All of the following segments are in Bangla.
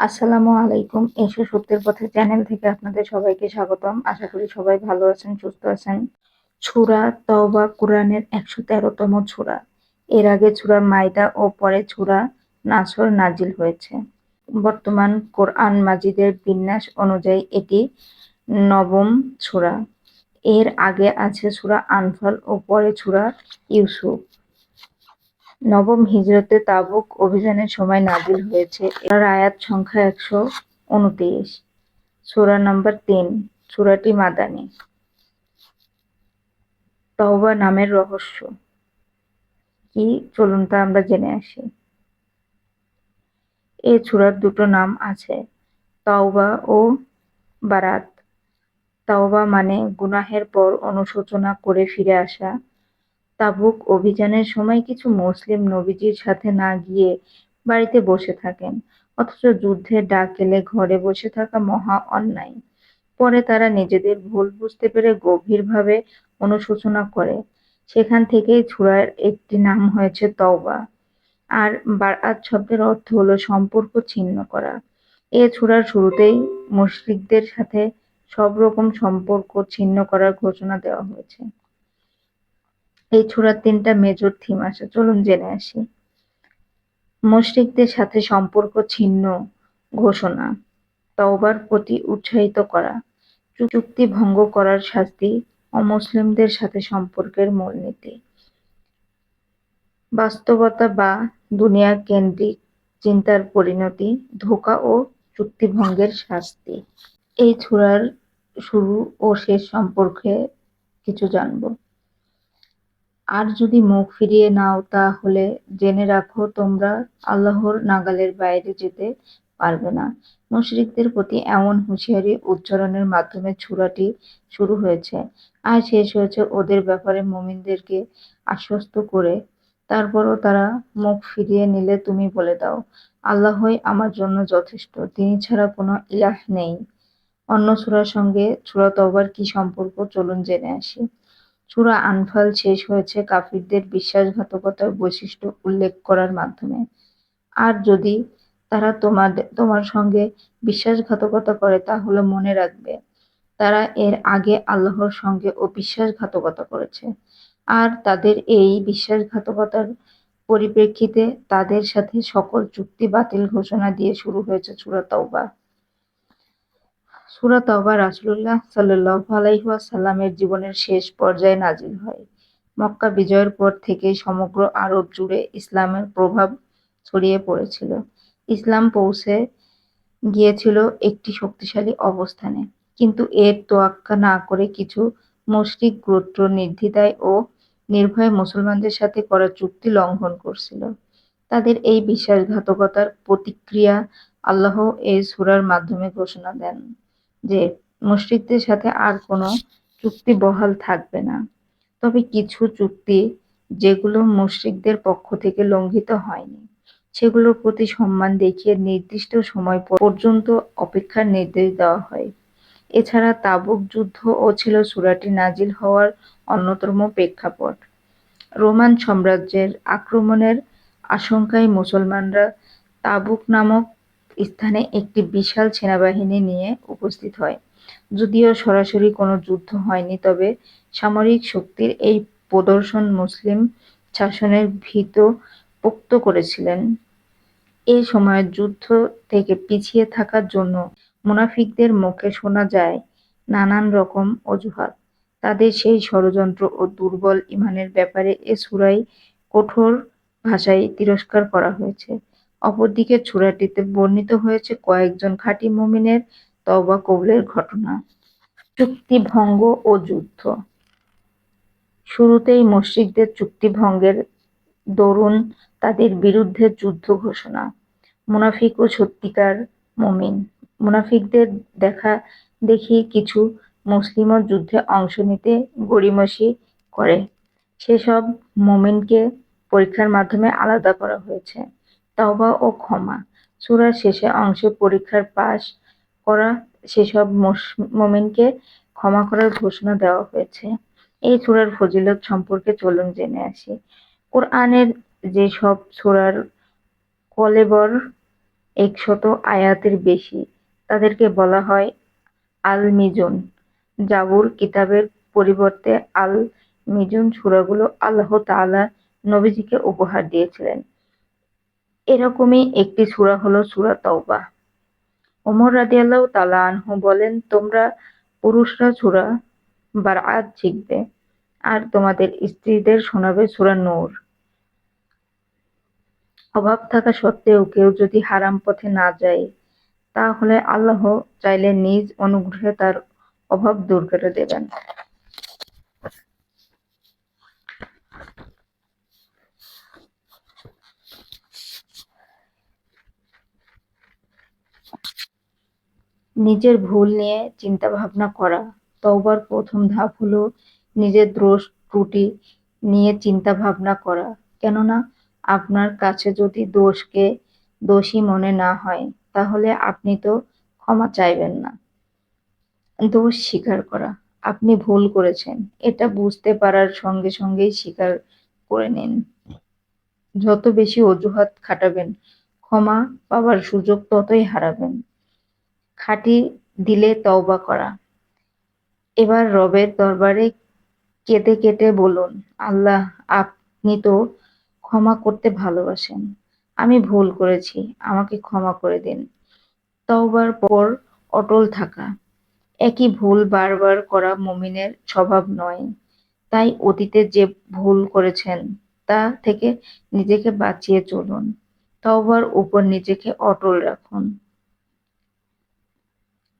আসসালামু আলাইকুম। এসো সত্যের পথে চ্যানেল থেকে আপনাদের সবাইকে স্বাগতম। আশা করি সবাই ভালো আছেন, সুস্থ আছেন। ছুরা তওবা কোরআনের একশো তেরোতম ছুরা। এর আগে ছুরা মাইদা ও পরে ছুরা নাসর নাজিল হয়েছে। বর্তমান কোরআন মাজিদের বিন্যাস অনুযায়ী এটি নবম ছুরা। এর আগে আছে ছুরা আনফাল ও পরে ছুরা ইউসুফ। নবম হিজরতে তাবুক অভিযানের সময় নাজিল হয়েছে। এর আয়াত সংখ্যা একশো উনত্রিশ। সূরা নম্বর তিন, সূরাটি মাদানী। তওবা নামের রহস্য। কি? চলুন তা আমরা জেনে আসি। এই সূরার দুটো নাম আছে, তাওবা ও বারাত। তাওবা মানে গুনাহের পর অনুশোচনা করে ফিরে আসা তাবুক অভিযানের সময় কিছু মুসলিম নবীজির সাথে না গিয়ে বাড়িতে বসে থাকেন। অথচ যুদ্ধের ডাক এলে ঘরে বসে থাকা মহা অন্যায়। পরে তারা নিজেদের ভুল বুঝতে পেরে গভীরভাবে অনুশোচনা করে। সেখান থেকেই ছুরার একটি নাম হয়েছে তওবা। আর বারাত শব্দের অর্থ হলো সম্পর্ক ছিন্ন করা। এ ছুরার শুরুতেই মুশরিকদের সাথে সব রকম সম্পর্ক ছিন্ন করার ঘোষণা দেওয়া হয়েছে। এই ছোড়ার তিনটা মেজর থিম আছে, চলুন জেনে আসি। মুশরিকদের সাথে সম্পর্ক ছিন্ন ঘোষণা, তওবার প্রতি উৎসাহিত করা, চুক্তি ভঙ্গ করার শাস্তি, অমুসলিমদের সাথে সম্পর্কের মূলনীতি। বাস্তবতা বা দুনিয়া কেন্দ্রিক চিন্তার পরিণতি, ধোকা ও চুক্তিভঙ্গের শাস্তি। এই ছুরার শুরু ও শেষ সম্পর্কে কিছু জানব। আর যদি মুখ ফিরিয়ে নাও তাহলে জেনে রাখো তোমরা আল্লাহর নাগালের বাইরে যেতে পারবে না। মুশরিকদের প্রতি এমন হুঁশিয়ারি উচ্চারণের মাধ্যমে ছুরাটি শুরু হয়েছে আর শেষ হয়েছে ওদের ব্যাপারে মুমিনদেরকে আশ্বস্ত করে। তারপরও তারা মুখ ফিরিয়ে নিলে তুমি বলে দাও, আল্লাহই আমার জন্য যথেষ্ট, তিনি ছাড়া কোনো ইলাহ নেই। অন্য সুরার সঙ্গে সুরা তবার কি সম্পর্ক? চলুন জেনে আসি। সূরা আনফাল শেষ হয়েছে কাফিরদের বিশ্বাসঘাতকতার বৈশিষ্ট্য উল্লেখ করার মাধ্যমে। আর যদি তারা তোমাদের তোমার সঙ্গে বিশ্বাসঘাতকতা করে, তাহলে মনে রাখবে, তারা এর আগে আল্লাহর সঙ্গে ও বিশ্বাসঘাতকতা করেছে। আর তাদের এই বিশ্বাসঘাতকতার পরিপ্রেক্ষিতে তাদের সাথে সকল চুক্তি বাতিল ঘোষণা দিয়ে শুরু হয়েছে চূড়া তওবা। সূরা তওবা রাসুল্লাহ সাল্লাল্লাহু আলাইহি ওয়াসাল্লামের জীবনের শেষ পর্যায়ে নাজিল হয়। মক্কা বিজয়ের পর থেকেই সমগ্র আরব জুড়ে ইসলামের প্রভাব ছড়িয়ে পড়েছিল। ইসলাম পৌঁছে গিয়েছিল একটি শক্তিশালী অবস্থানে, কিন্তু এর তোয়াক্কা না করে কিছু মুশরিক গোত্র নির্দ্বিধায় ও নির্ভয়ে মুসলমানদের সাথে করা চুক্তি লঙ্ঘন করছিল। তাদের এই বিশ্বাসঘাতকতার প্রতিক্রিয়া আল্লাহ এই সুরার মাধ্যমে ঘোষণা দেন। যে মুশরিকদের সাথে আর কোনো চুক্তি বহাল থাকবে না। তবে কিছু চুক্তি যেগুলো মুশরিকদের পক্ষ থেকে লঙ্ঘিত হয়নি, সেগুলোর প্রতি সম্মান দেখিয়ে নির্দিষ্ট সময় পর্যন্ত অপেক্ষার নির্দেশ দেওয়া হয়। এছাড়া তাবুক যুদ্ধ ও ছিল সুরাটি নাজিল হওয়ার অন্যতম প্রেক্ষাপট। রোমান সাম্রাজ্যের আক্রমণের আশঙ্কায় মুসলমানরা তাবুক নামক স্থানে একটি বিশাল সেনাবাহিনী নিয়ে উপস্থিত হয়। যদিও সরাসরি কোনো যুদ্ধ হয়নি, তবে সামরিক শক্তির এই প্রদর্শন মুসলিম শাসনের ভীত পোক্ত করেছিলেন। এই সময় যুদ্ধ থেকে পিছিয়ে থাকার জন্য মুনাফিকদের মুখে শোনা যায় নানান রকম অজুহাত। তাদের সেই ষড়যন্ত্র ও দুর্বল ইমানের ব্যাপারে এ সুরাই কঠোর ভাষায় তিরস্কার করা হয়েছে। অপরদিকে ছুরাটিতে বর্ণিত হয়েছে কয়েকজন খাঁটি মুমিনের তওবা কবুলের ঘটনা। চুক্তি ভঙ্গ ও যুদ্ধ। শুরুতেই মসজিদদের চুক্তি ভঙ্গের দরুন তাদের বিরুদ্ধে যুদ্ধ ঘোষণা। মুনাফিক ও সত্যিকার মুমিন। মুনাফিকদের দেখা দেখি কিছু মুসলিমও যুদ্ধে অংশ নিতে গড়িমসি করে। সেসব মুমিনকে পরীক্ষার মাধ্যমে আলাদা করা হয়েছে। তওবা ও ক্ষমা। সূরার শেষে অংশে পরীক্ষার পাশ করা সেসব মুমিনকে ক্ষমা করার ঘোষণা দেওয়া হয়েছে। এই সূরার ফজিলত সম্পর্কে চলুন জেনে আসি। কোরআনের যেসব সূরার কলেবর একশত আয়াতের বেশি, তাদেরকে বলা হয় আল মিজুন জাবুর কিতাবের পরিবর্তে আল মিজুন সূরাগুলো আল্লাহ তাআলা নবীজিকে উপহার দিয়েছিলেন। এরকমই একটি সূরা হলো সূরা তওবা। ওমর রাদিয়াল্লাহু তাআলা আনহু বলেন, তোমরা পুরুষরা সূরা বারআত শিখবে আর তোমাদের স্ত্রীদের শোনাবে সূরা নূর। অভাব থাকা সত্ত্বেও কেউ যদি হারাম পথে না যায়, তাহলে আল্লাহ চাইলে নিজ অনুগ্রহে তার অভাব দূর করে দেবেন। নিজের ভুল নিয়ে চিন্তা ভাবনা করা। তওবার প্রথম ধাপ হলো নিজের দোষ, ত্রুটি নিয়ে চিন্তা ভাবনা করা। কেননা, আপনার কাছে যদি দোষকে দোষী মনে না হয়, তাহলে আপনি তো ক্ষমা চাইবেন না। দোষ স্বীকার করা। আপনি ভুল করেছেন। এটা বুঝতে পারার সঙ্গে সঙ্গেই স্বীকার করে নিন। যত বেশি অজুহাত খাটাবেন, ক্ষমা পাবার সুযোগ ততই হারাবেন। খাঁটি দিলে তওবা করা। এবার রবের দরবারে কেটে কেটে বলুন, আল্লাহ, আপনি তো ক্ষমা করতে ভালোবাসেন। আমি ভুল করেছি, আমাকে ক্ষমা করে দিন। তওবার পর অটল থাকা। একই ভুল বারবার করা মুমিনের স্বভাব নয়। তাই অতীতে যে ভুল করেছেন, তা থেকে নিজেকে বাঁচিয়ে চলুন। তওবার উপর নিজেকে অটল রাখুন।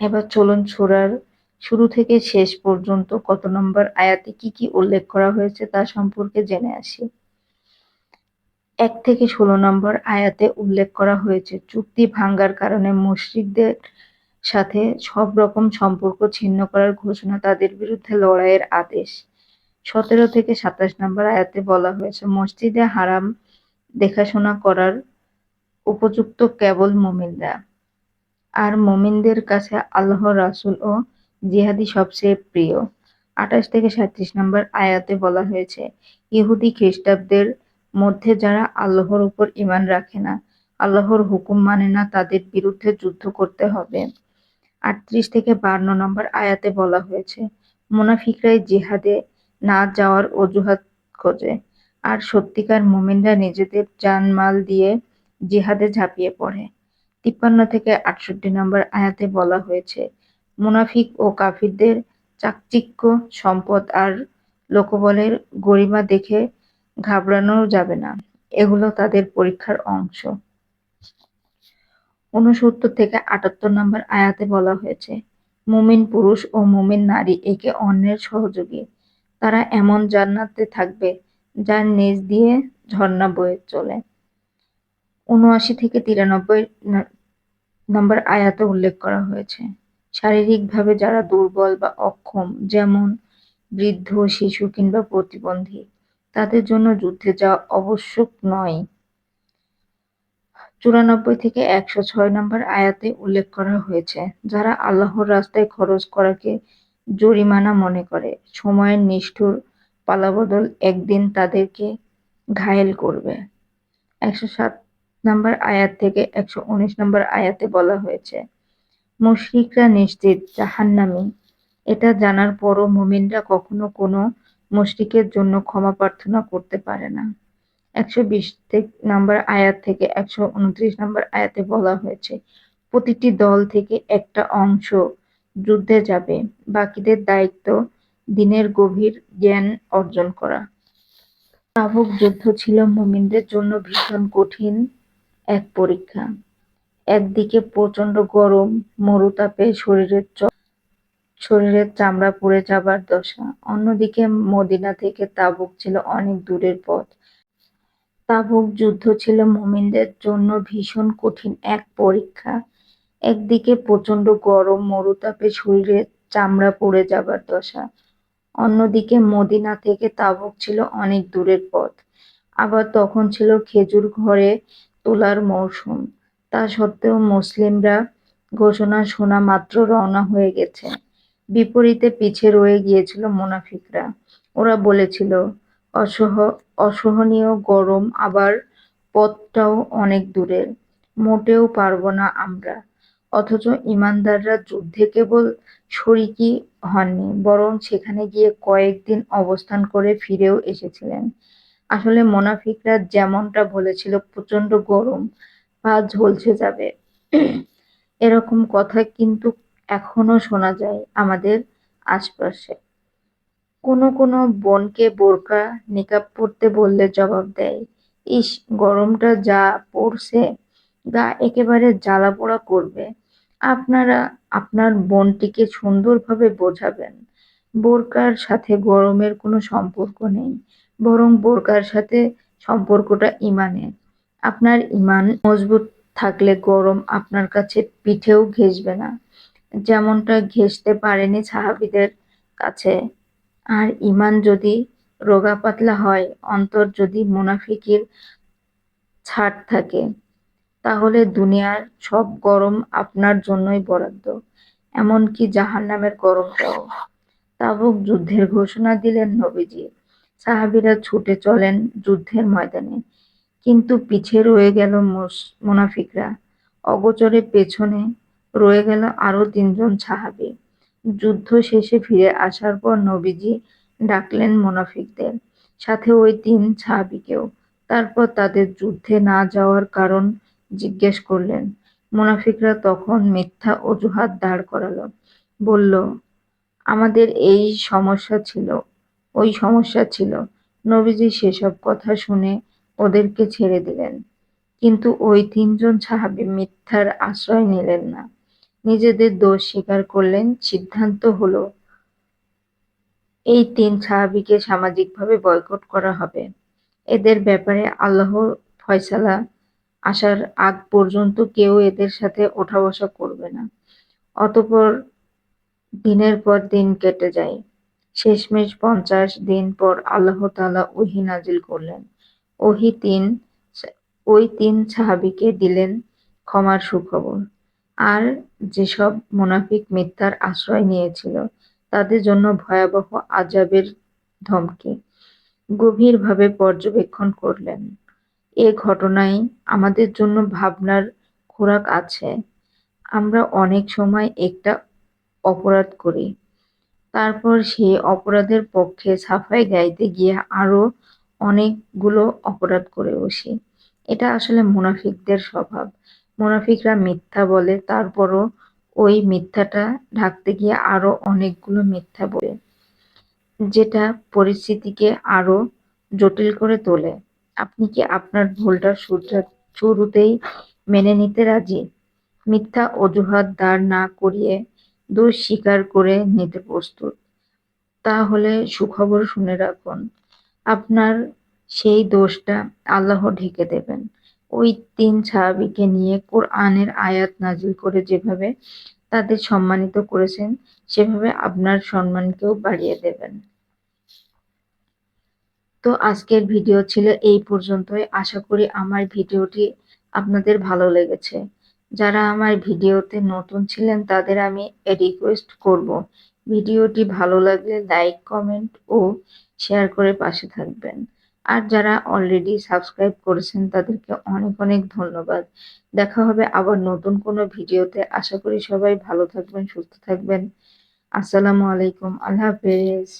এবার চলুন সূরার শুরু থেকে শেষ পর্যন্ত কত নম্বর আয়াতে কি কি উল্লেখ করা হয়েছে তা সম্পর্কে জেনে আসি। এক থেকে ষোলো নম্বর আয়াতে উল্লেখ করা হয়েছে, চুক্তি ভাঙ্গার কারণে মুশরিকদের সাথে সব রকম সম্পর্ক ছিন্ন করার ঘোষণা তাদের বিরুদ্ধে লড়াইয়ের আদেশ। সতেরো থেকে সাতাশ নম্বর আয়াতে বলা হয়েছে, মসজিদে হারাম দেখাশোনা করার উপযুক্ত কেবল মুমিনরা। আর মুমিনদের কাছে আল্লাহ রাসুল ও জিহাদি সবচেয়ে প্রিয়। আঠাশ থেকে সাঁত্রিশ নম্বর আয়াতে বলা হয়েছে, ইহুদি খ্রিস্টাব্দের মধ্যে যারা আল্লাহর উপর ইমান রাখে না, আল্লাহর হুকুম মানে না তাদের বিরুদ্ধে যুদ্ধ করতে হবে। আটত্রিশ থেকে বান্ন নম্বর আয়াতে বলা হয়েছে মুনাফিকরাই জিহাদে না যাওয়ার অজুহাত খোঁজে আর সত্যিকার মুমিনরা নিজেদের জানমাল দিয়ে জিহাদে ঝাঁপিয়ে পড়ে। তিপ্পান্ন থেকে আটষট্টি নম্বর আয়াতে বলা হয়েছে, মুনাফিক ও কাফিরদের চাকচিক্য, সম্পদ আর লোকবলের গরিমা দেখে ঘাবড়ানো যাবে না। এগুলো তাদের পরীক্ষার অংশ। উনসত্তর থেকে আটাত্তর নম্বর আয়াতে বলা হয়েছে, মুমিন পুরুষ ও মুমিন নারী একে অন্যের সহযোগী। তারা এমন জান্নাতে থাকবে যার নিচ দিয়ে ঝর্ণা বয়ে চলে। উনআশি থেকে তিরানব্বই নম্বর আয়াতে উল্লেখ করা হয়েছে। শারীরিকভাবে যারা দুর্বল বা অক্ষম, যেমন বৃদ্ধ, শিশু কিংবা প্রতিবন্ধী, তাদের জন্য যুদ্ধে যাওয়া আবশ্যক নয়। চুরানব্বই থেকে একশো ছয় নম্বর আয়াতে উল্লেখ করা হয়েছে, যারা আল্লাহর রাস্তায় খরচ করাকে জরিমানা মনে করে, সময়ের নিষ্ঠুর পালাবদল একদিন তাদেরকে ঘায়েল করবে। একশো সাত নম্বর আয়াত থেকে একশো উনিশ নম্বর আয়াতে বলা হয়েছে, মুশরিকরা নিশ্চিত জাহান্নামী। এটা জানার পরও মুমিনরা কখনো কোনো মুশরিকের জন্য ক্ষমা প্রার্থনা করতে পারে না। একশো বিশ নম্বর আয়াত থেকে একশো উনত্রিশ নম্বর আয়াতে বলা হয়েছে, প্রতিটি দল থেকে একটা অংশ যুদ্ধে যাবে, বাকিদের দায়িত্ব দিনের গভীর জ্ঞান অর্জন করা। তাবুক যুদ্ধ ছিল মুমিনদের জন্য ভীষণ কঠিন এক পরীক্ষা। একদিকে প্রচণ্ড গরম, মরুতাপে শরীরের শরীরের চামড়া পুড়ে যাবার দশা। অন্যদিকে মদিনা থেকে তাবুক ছিল অনেক দূরের পথ। তাবুক যুদ্ধ ছিল মুমিনদের জন্য ভীষণ কঠিন এক পরীক্ষা। একদিকে প্রচণ্ড গরম, মরুতাপে শরীরের চামড়া পড়ে যাবার দশা। অন্যদিকে মদিনা থেকে তাবুক ছিল অনেক দূরের পথ। আবার তখন ছিল খেজুর ঘরে তোলার মৌসুম। তা সত্ত্বেও মুসলিমরা ঘোষণা শোনা মাত্র রওনা হয়ে গেছে। বিপরীতে পিছে রয়ে গিয়েছিল মুনাফিকরা। ওরা বলেছিল, অসহ, অসহনীয় গরম আবার পথটাও অনেক দূরের। মোটেও পারব না আমরা। অথচ ইমানদাররা যুদ্ধে কেবল শরিকি হননি, বরং সেখানে গিয়ে কয়েকদিন অবস্থান করে ফিরেও এসেছিলেন। আসলে মোনাফিকরা যেমনটা বলেছিল প্রচণ্ড গরম পা ঝলসে যাবে। এরকম কথা কিন্তু এখনও শোনা যায় আমাদের আশপাশে। কোনো কোনো বোনকে বোরকা নিকাব পরতে বললে জবাব দেয়, ইস, গরমটা যা পড়ছে, গা একেবারে জ্বালা পোড়া করবে। আপনারা, আপনার বোনটিকে সুন্দরভাবে বোঝাবেন। বোরকার সাথে গরমের কোনো সম্পর্ক নেই। বরং বোরকার সাথে সম্পর্কটা ইমানের। আপনার ইমান মজবুত থাকলে গরম আপনার কাছে পিঠেও ঘেসবে না। যেমনটা ঘেসতে পারেনি সাহাবিদের কাছে। আর ইমান যদি রোগা পাতলা হয়, অন্তর যদি মুনাফিকির ছাড় থাকে, তাহলে দুনিয়ার সব গরম আপনার জন্যই বরাদ্দ। এমনকি জাহান নামের গরমটাও। তাবুক যুদ্ধের ঘোষণা দিলেন নবীজি। সাহাবিরা ছুটে চলেন যুদ্ধের ময়দানে। কিন্তু পিছে রয়ে গেল মুনাফিকরা। অগোচরে পেছনে রয়ে গেল আরও তিনজন সাহাবি। যুদ্ধ শেষে ফিরে আসার পর নবীজি ডাকলেন মুনাফিকদের, সাথে ওই তিন সাহাবিকেও। তারপর তাদের যুদ্ধে না যাওয়ার কারণ জিজ্ঞেস করলেন। মুনাফিকরা তখন মিথ্যা অজুহাত দাঁড় করালো। বলল, আমাদের এই সমস্যা ছিল ওই সমস্যা ছিল। নবীজি সেসব কথা শুনে ওদেরকে ছেড়ে দিলেন। কিন্তু ওই তিনজন সাহাবি মিথ্যার আশ্রয় নিলেন না। নিজেদের দোষ স্বীকার করলেন। সিদ্ধান্ত হলো, এই তিন সাহাবিকে সামাজিকভাবে বয়কট করা হবে। এদের ব্যাপারে আল্লাহ ফয়সালা আসার আগ পর্যন্ত কেউ এদের সাথে ওঠা বসা করবে না। অতপর দিনের পর দিন কেটে যায়। শেষমেশ পঞ্চাশ দিন পর আল্লাহ তালা ওহি নাজিল করলেন। ওহি তিন, ওই তিন সাহাবিকে দিলেন ক্ষমার সুখবর। আর যেসব মুনাফিক মিথ্যার আশ্রয় নিয়েছিল, তাদের জন্য ভয়াবহ আজাবের ধমকি গভীরভাবে পর্যবেক্ষণ করলেন। এ ঘটনায় আমাদের জন্য ভাবনার খোরাক আছে। আমরা অনেক সময় একটা অপরাধ করি। তারপর সে অপরাধের পক্ষে সাফাই গাইতে গিয়ে আরও অনেকগুলো অপরাধ করে বসে। এটা আসলে মুনাফিকদের স্বভাব। মুনাফিকরা মিথ্যা বলে, তারপরও ওই মিথ্যাটা ঢাকতে গিয়ে আরও অনেকগুলো মিথ্যা বলে, যেটা পরিস্থিতিকে আরও জটিল করে তোলে। আপনি কি আপনার ভুলটা শুরুতেই মেনে নিতে রাজি? মিথ্যা অজুহাত দাঁড় না করিয়ে দোষ স্বীকার করে নিতে প্রস্তুত। তাহলে সুখবর শুনে রাখুন, আপনার সেই দোষটা আল্লাহ ঢেকে দেবেন। ওই তিন সাহাবিকে নিয়ে কোরআনের আয়াত নাজিল করে যেভাবে তাদের সম্মানিত করেছেন, সেভাবে আপনার সম্মানকেও বাড়িয়ে দেবেন। তো আজকের ভিডিও ছিল এই পর্যন্তই। আশা করি আমার ভিডিওটি আপনাদের ভালো লেগেছে। যারা আমার ভিডিওতে নতুন ছিলেন, তাদের আমি রিকোয়েস্ট করব। ভিডিওটি ভালো লাগলে লাইক কমেন্ট ও শেয়ার করে পাশে থাকবেন। আর যারা অলরেডি সাবস্ক্রাইব করেছেন, তাদেরকে অনেক অনেক ধন্যবাদ। দেখা হবে আবার নতুন কোনো ভিডিওতে। আশা করি সবাই ভালো থাকবেন, সুস্থ থাকবেন। আসসালামু আলাইকুম। আল্লাহ হাফেজ।